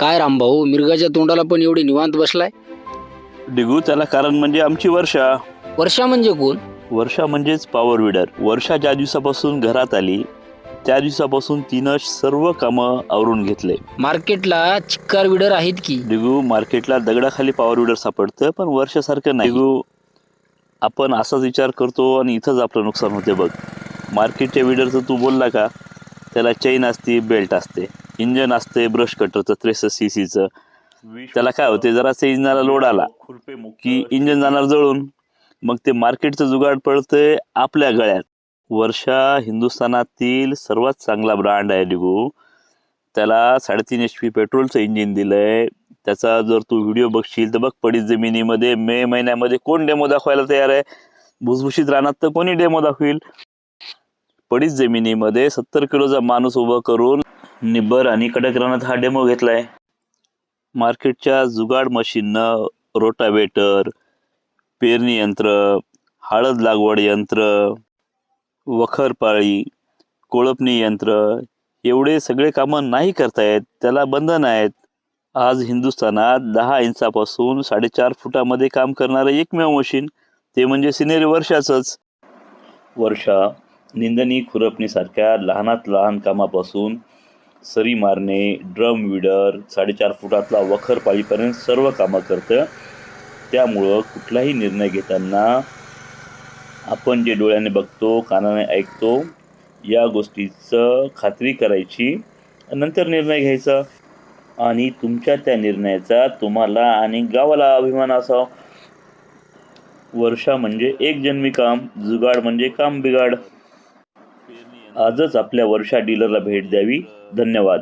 काय रामभाऊ मिरगाच्या तोंडाला पण एवढी निवांत बसलाय? डिगू त्याला कारण म्हणजे आमची वर्षा. वर्षा म्हणजे कोण? वर्षा म्हणजेच पॉवर विडर वर्षा ज्या दिवसापासून घरात आली त्या दिवसापासून तिनं सर्व कामं आवरून घेतले. मार्केटला चिक्कार विडर आहेत की? डिगू मार्केटला दगडाखाली पॉवर विडर सापडतं पण वर्षासारखं नाही. डिगू. आपण असाच विचार करतो आणि इथंच आपलं नुकसान होते बघ. मार्केटच्या विडरचं तू बोलला का? त्याला चैन असते बेल्ट असते. इंजन असते ब्रश कटरचं त्रेसष्ट सी सीचं त्याला काय होते जरासं इंजनाला लोड आला की इंजन जाणार जळून. मग ते मार्केटचं जुगाड पडतंय आपल्या गळ्यात. वर्षा हिंदुस्थानातील सर्वात चांगला ब्रँड आहे डिगू त्याला साडेतीन एच पी पेट्रोलचं इंजिन दिलंय. त्याचा जर तू व्हिडिओ बघशील तर बघ पडीत जमिनीमध्ये मे महिन्यामध्ये कोण डेमो दाखवायला तयार आहे? भुसभुशीत रानात तर कोणी डेमो दाखवील? पडीत जमिनीमध्ये सत्तर किलोचा माणूस उभं करून निब्बर आणि कडक रानात हा डेमो घेतलाय. मार्केटच्या जुगाड मशीननं रोटावेटर पेरणी यंत्र हळद लागवड यंत्र वखरपाळी कोळपणी यंत्र एवढे सगळे कामं नाही करतायत त्याला बंधन आहेत. आज हिंदुस्थानात दहा इंचापासून साडेचार फुटामध्ये काम करणारं एकमेव मशीन ते म्हणजे सिनेरी वर्षाचंच. वर्षा निंदणी खुरपणीसारख्या लहानात लहान कामापासून सरी मारणे ड्रम विडर साडेचार फुटातला वखर पाळीपर्यंत सर्व कामं करतं. त्यामुळं कुठलाही निर्णय घेताना आपण जे डोळ्याने बघतो कानाने ऐकतो या गोष्टीचं खात्री करायची नंतर निर्णय घ्यायचा. आणि तुमच्या त्या निर्णयाचा तुम्हाला आणि गावाला अभिमान असावा वर्षा म्हणजे एक जन्मी काम जुगाड म्हणजे काम बिगाड आजच आपल्या वर्षा डीलरला भेट द्यावी. धन्यवाद.